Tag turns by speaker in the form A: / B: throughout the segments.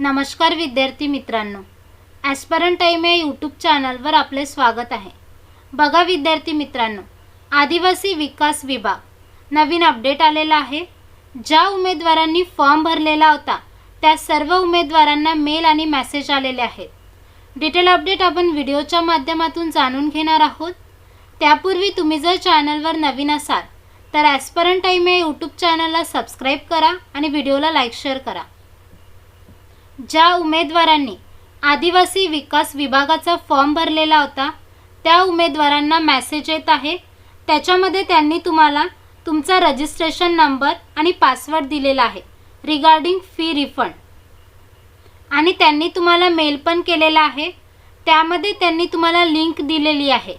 A: नमस्कार विद्यार्थी मित्रांनो. ॲस्परंट टाईम या यूट्यूब चॅनलवर आपले स्वागत आहे. बघा विद्यार्थी मित्रांनो आदिवासी विकास विभाग नवीन अपडेट आलेला आहे. ज्या उमेदवारांनी फॉर्म भरलेला होता त्या सर्व उमेदवारांना मेल आणि मेसेज आलेले आहेत. डिटेल अपडेट आपण व्हिडिओच्या माध्यमातून जाणून घेणार आहोत. त्यापूर्वी तुम्ही जर चॅनलवर नवीन असाल तर ॲस्परंट टाईम या यूट्यूब चॅनलला सबस्क्राईब करा आणि व्हिडिओला लाईक शेअर करा. ज्या उमेदवारांनी आदिवासी विकास विभागाचा फॉर्म भरलेला होता त्या उमेदवारांना मेसेज येत आहे. त्याच्यामध्ये त्यांनी तुम्हाला तुमचा रजिस्ट्रेशन नंबर आणि पासवर्ड दिलेला आहे. रिगार्डिंग फी रिफंड आणि त्यांनी तुम्हाला मेल पण केलेला आहे. त्यामध्ये त्यांनी तुम्हाला लिंक दिलेली आहे.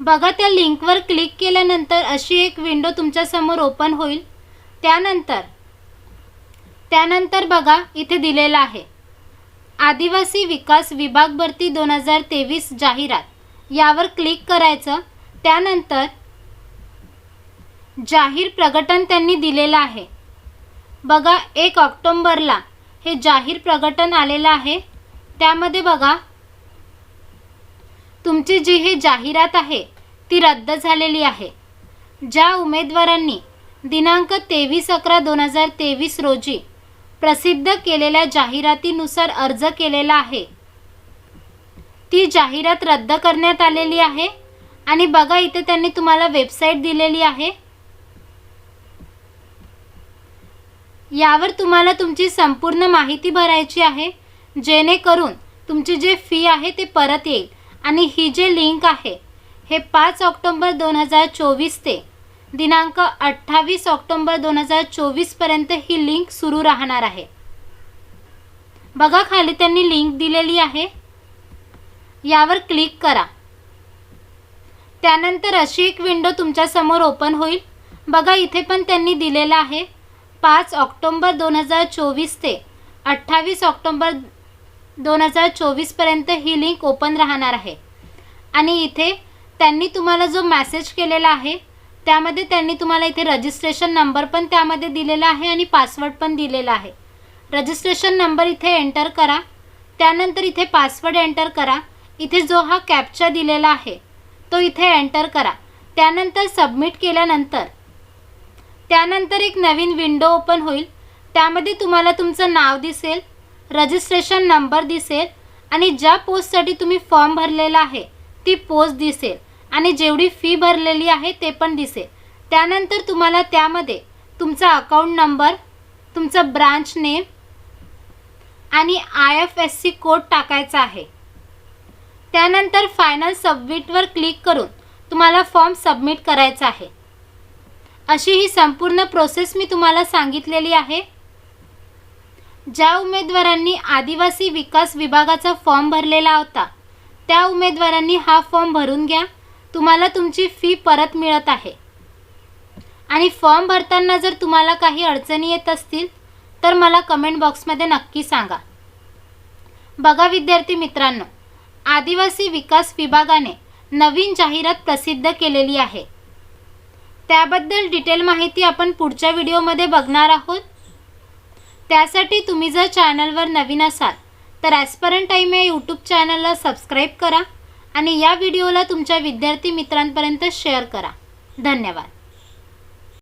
A: बघा त्या लिंकवर क्लिक केल्यानंतर अशी एक विंडो तुमच्यासमोर ओपन होईल. त्यानंतर त्यानंतर बघा इथे दिलेलं आहे. आदिवासी विकास विभाग भरती दोन हजार तेवीस जाहिरात. यावर क्लिक करायचं. त्यानंतर जाहीर प्रकटन त्यांनी दिलेलं आहे. बघा एक ऑक्टोंबरला हे जाहीर प्रकटन आलेलं आहे. त्यामध्ये बघा तुमची जी हे जाहिरात आहे ती रद्द झालेली आहे. ज्या उमेदवारांनी दिनांक तेवीस अकरा दोन हजार तेवीस रोजी प्रसिद्ध केलेल्या जाहिरातीनुसार अर्ज केलेला आहे. ती जाहिरात रद्द करण्यात आलेली आहे आणि बघा इथे त्यांनी तुम्हाला वेबसाईट दिलेली आहे. यावर तुम्हाला तुमची संपूर्ण माहिती भरायची आहे जेणेकरून तुमची जे फी आहे ते परत येईल. आणि ही जे लिंक आहे हे पाच ऑक्टोंबर दोन हजार चोवीस ते दिनांक अठ्ठावीस ऑक्टोंबर दोन हजार चोवीसपर्यंत ही लिंक सुरू राहणार आहे. बघा खाली त्यांनी लिंक दिलेली आहे. यावर क्लिक करा. त्यानंतर अशी एक विंडो तुमच्यासमोर ओपन होईल. बघा इथे पण त्यांनी दिलेलं आहे. पाच ऑक्टोंबर दोन हजार चोवीस ते अठ्ठावीस ऑक्टोंबर दोन हजार चोवीसपर्यंत ही लिंक ओपन राहणार आहे. आणि इथे त्यांनी तुम्हाला जो मॅसेज केलेला आहे त्यामध्ये त्यांनी तुम्हाला इथे रजिस्ट्रेशन नंबर पण त्यामध्ये दिलेला आहे आणि पासवर्ड पण दिलेला आहे. रजिस्ट्रेशन नंबर इथे एंटर करा. त्यानंतर इथे पासवर्ड एंटर करा. इथे जो हा कॅप्चा दिलेला आहे तो इथे एंटर करा. त्यानंतर सबमिट केल्यानंतर त्यानंतर एक नवीन विंडो ओपन होईल. त्यामध्ये तुम्हाला तुमचं नाव दिसेल रजिस्ट्रेशन नंबर दिसेल आणि ज्या पोस्टसाठी तुम्ही फॉर्म भरलेला आहे ती पोस्ट दिसेल. आणि जेवढी फी भरलेली आहे ते पण दिसेल. त्यानंतर तुम्हाला त्यामध्ये तुमचा अकाउंट नंबर तुमचा ब्रांच नेम आणि I F S C code टाकायचा आहे. त्यानंतर फायनल सबमिटवर क्लिक करून तुम्हाला फॉर्म सबमिट करायचा आहे. अशी ही संपूर्ण प्रोसेस मी तुम्हाला सांगितलेली आहे. ज्या उमेदवारांनी आदिवासी विकास विभागाचा फॉर्म भरलेला होता त्या उमेदवारांनी हा फॉर्म भरून घ्या. तुम्हाला तुमची फी परत मिळत आहे. आणि फॉर्म भरताना जर तुम्हाला काही अडचणी येत असतील तर मला कमेंट बॉक्समध्ये नक्की सांगा. बघा विद्यार्थी मित्रांनो आदिवासी विकास विभागाने नवीन जाहिरात प्रसिद्ध केलेली आहे. त्याबद्दल डिटेल माहिती आपण पुढच्या व्हिडिओमध्ये बघणार आहोत. त्यासाठी तुम्ही जर चॅनलवर नवीन असाल तर ॲस्परंट टाईम या यूट्यूब चॅनलला सबस्क्राईब करा. आणि या व्हिडिओला तुमच्या विद्यार्थी मित्रांपर्यंत शेअर करा. धन्यवाद.